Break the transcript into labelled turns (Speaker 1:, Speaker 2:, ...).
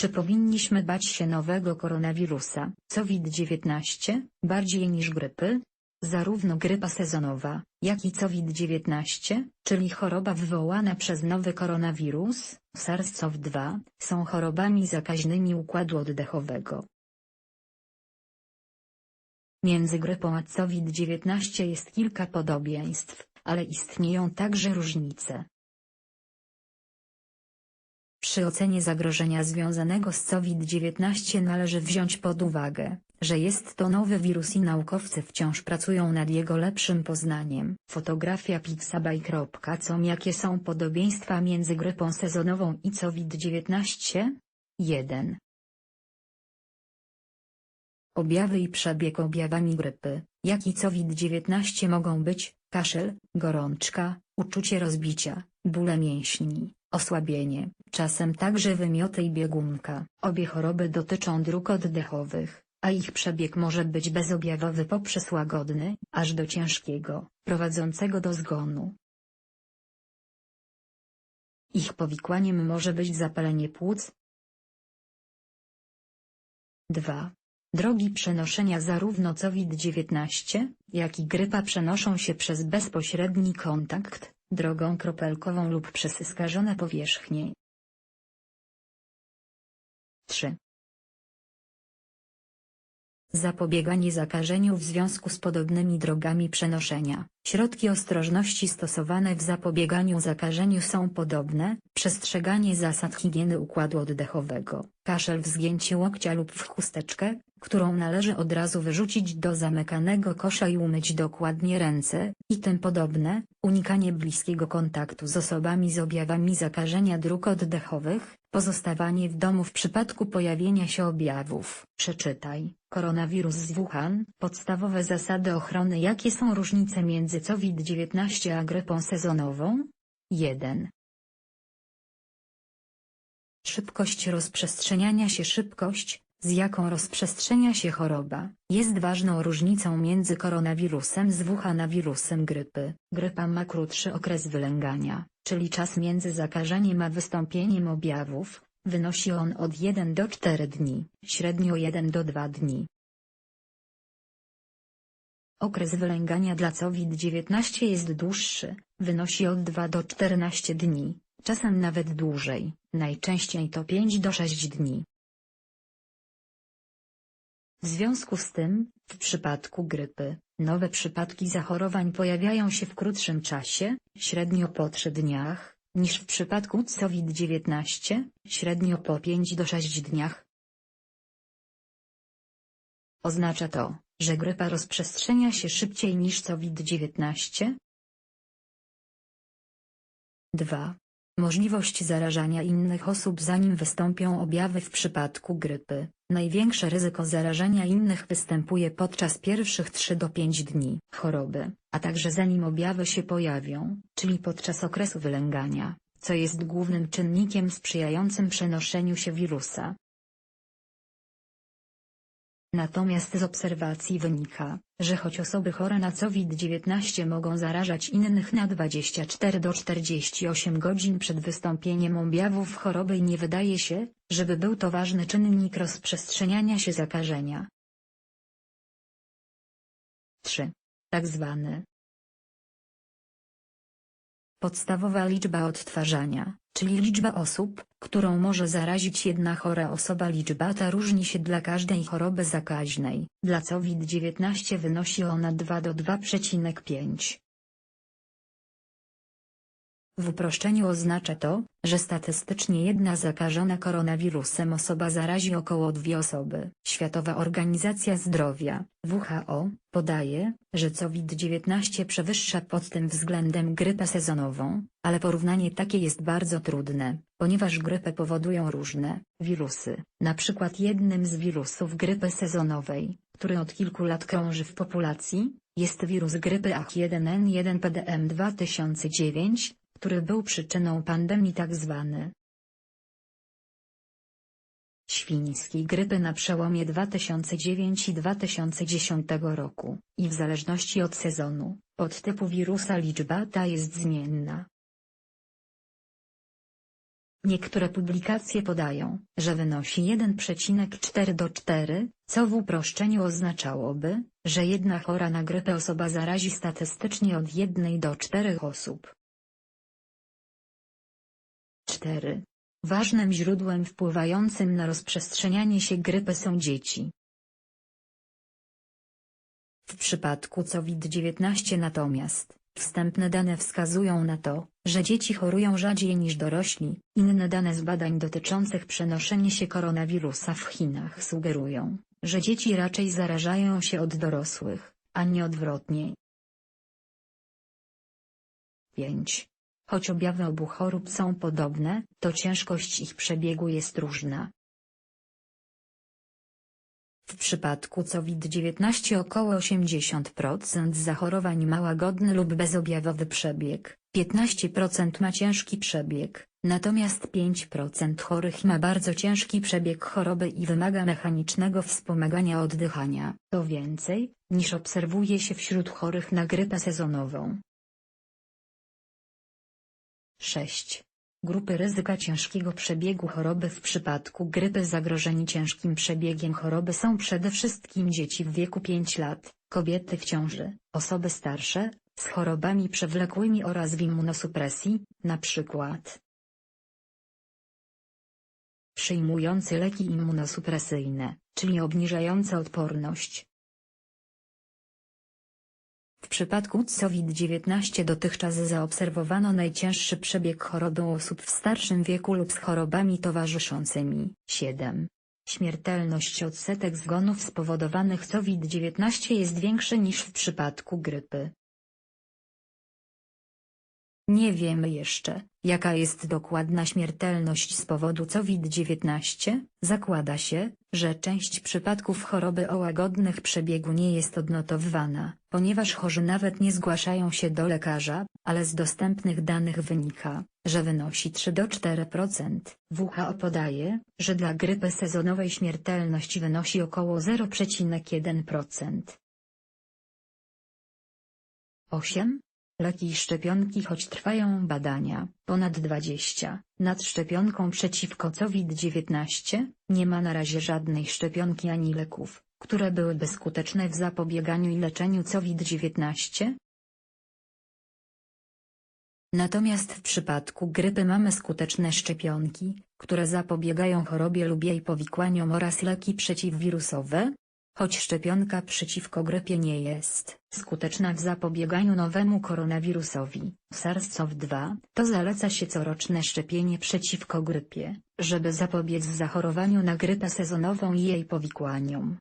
Speaker 1: Czy powinniśmy bać się nowego koronawirusa, COVID-19, bardziej niż grypy? Zarówno grypa sezonowa, jak i COVID-19, czyli choroba wywołana przez nowy koronawirus, SARS-CoV-2, są chorobami zakaźnymi układu oddechowego. Między grypą a COVID-19 jest kilka podobieństw, ale istnieją także różnice. Przy ocenie zagrożenia związanego z COVID-19 należy wziąć pod uwagę, że jest to nowy wirus i naukowcy wciąż pracują nad jego lepszym poznaniem. Fotografia Pixabay.com Jakie są podobieństwa między grypą sezonową i COVID-19? 1. Objawy i przebieg objawami grypy, jak i COVID-19 mogą być kaszel, gorączka, uczucie rozbicia, bóle mięśni, osłabienie, czasem także wymioty i biegunka. Obie choroby dotyczą dróg oddechowych, a ich przebieg może być bezobjawowy poprzez łagodny, aż do ciężkiego, prowadzącego do zgonu. Ich powikłaniem może być zapalenie płuc. 2. Drogi przenoszenia zarówno COVID-19, jak i grypa przenoszą się przez bezpośredni kontakt, drogą kropelkową lub przez skażone powierzchnie. 3. Zapobieganie zakażeniu w związku z podobnymi drogami przenoszenia. Środki ostrożności stosowane w zapobieganiu zakażeniu są podobne, przestrzeganie zasad higieny układu oddechowego, kaszel w zgięcie łokcia lub w chusteczkę, którą należy od razu wyrzucić do zamykanego kosza i umyć dokładnie ręce, i tym podobne, unikanie bliskiego kontaktu z osobami z objawami zakażenia dróg oddechowych, pozostawanie w domu w przypadku pojawienia się objawów. Przeczytaj, koronawirus z Wuhan, podstawowe zasady ochrony Jakie są różnice między COVID-19 a grypą sezonową? 1. Szybkość rozprzestrzeniania się Szybkość, z jaką rozprzestrzenia się choroba, jest ważną różnicą między koronawirusem z Wuhan a wirusem grypy. Grypa ma krótszy okres wylęgania, czyli czas między zakażeniem a wystąpieniem objawów, wynosi on od 1 do 4 dni, średnio 1 do 2 dni. Okres wylęgania dla COVID-19 jest dłuższy, wynosi od 2 do 14 dni, czasem nawet dłużej, najczęściej to 5 do 6 dni. W związku z tym, w przypadku grypy, nowe przypadki zachorowań pojawiają się w krótszym czasie, średnio po 3 dniach, niż w przypadku COVID-19, średnio po 5 do 6 dniach. Oznacza to, że grypa rozprzestrzenia się szybciej niż COVID-19? 2. Możliwość zarażania innych osób zanim wystąpią objawy w przypadku grypy. Największe ryzyko zarażania innych występuje podczas pierwszych 3 do 5 dni choroby, a także zanim objawy się pojawią, czyli podczas okresu wylęgania, co jest głównym czynnikiem sprzyjającym przenoszeniu się wirusa. Natomiast z obserwacji wynika, że choć osoby chore na COVID-19 mogą zarażać innych na 24 do 48 godzin przed wystąpieniem objawów choroby nie wydaje się, żeby był to ważny czynnik rozprzestrzeniania się zakażenia. 3. Tak zwany Podstawowa liczba odtwarzania, czyli liczba osób, którą może zarazić jedna chora osoba. Liczba ta różni się dla każdej choroby zakaźnej. Dla COVID-19 wynosi ona 2 do 2,5. W uproszczeniu oznacza to, że statystycznie jedna zakażona koronawirusem osoba zarazi około dwie osoby. Światowa Organizacja Zdrowia, WHO, podaje, że COVID-19 przewyższa pod tym względem grypę sezonową, ale porównanie takie jest bardzo trudne, ponieważ grypę powodują różne wirusy. Na przykład jednym z wirusów grypy sezonowej, który od kilku lat krąży w populacji, jest wirus grypy H1N1 PDM 2009, który był przyczyną pandemii tzw. świńskiej grypy na przełomie 2009 i 2010 roku, i w zależności od sezonu, od typu wirusa liczba ta jest zmienna. Niektóre publikacje podają, że wynosi 1,4 do 4, co w uproszczeniu oznaczałoby, że jedna chora na grypę osoba zarazi statystycznie od 1 do 4 osób. 4. Ważnym źródłem wpływającym na rozprzestrzenianie się grypy są dzieci. W przypadku COVID-19 natomiast, wstępne dane wskazują na to, że dzieci chorują rzadziej niż dorośli. Inne dane z badań dotyczących przenoszenia się koronawirusa w Chinach sugerują, że dzieci raczej zarażają się od dorosłych, a nie odwrotnie. 5. Choć objawy obu chorób są podobne, to ciężkość ich przebiegu jest różna. W przypadku COVID-19 około 80% zachorowań ma łagodny lub bezobjawowy przebieg, 15% ma ciężki przebieg, natomiast 5% chorych ma bardzo ciężki przebieg choroby i wymaga mechanicznego wspomagania oddychania. To więcej, niż obserwuje się wśród chorych na grypę sezonową. 6. Grupy ryzyka ciężkiego przebiegu choroby W przypadku grypy zagrożeni ciężkim przebiegiem choroby są przede wszystkim dzieci w wieku 5 lat, kobiety w ciąży, osoby starsze, z chorobami przewlekłymi oraz w immunosupresji, np. Przyjmujący leki immunosupresyjne, czyli obniżające odporność, przypadku COVID-19 dotychczas zaobserwowano najcięższy przebieg choroby u osób w starszym wieku lub z chorobami towarzyszącymi. 7. Śmiertelność odsetek zgonów spowodowanych COVID-19 jest większy niż w przypadku grypy. Nie wiemy jeszcze, jaka jest dokładna śmiertelność z powodu COVID-19, zakłada się, że część przypadków choroby o łagodnych przebiegu nie jest odnotowywana, ponieważ chorzy nawet nie zgłaszają się do lekarza, ale z dostępnych danych wynika, że wynosi 3 do 4%. WHO podaje, że dla grypy sezonowej śmiertelność wynosi około 0,1%. 8. Leki i szczepionki Choć trwają badania, ponad 20, nad szczepionką przeciwko COVID-19, nie ma na razie żadnej szczepionki ani leków, które byłyby skuteczne w zapobieganiu i leczeniu COVID-19. Natomiast w przypadku grypy mamy skuteczne szczepionki, które zapobiegają chorobie lub jej powikłaniom oraz leki przeciwwirusowe, Choć szczepionka przeciwko grypie nie jest skuteczna w zapobieganiu nowemu koronawirusowi, SARS-CoV-2, to zaleca się coroczne szczepienie przeciwko grypie, żeby zapobiec zachorowaniu na grypę sezonową i jej powikłaniom.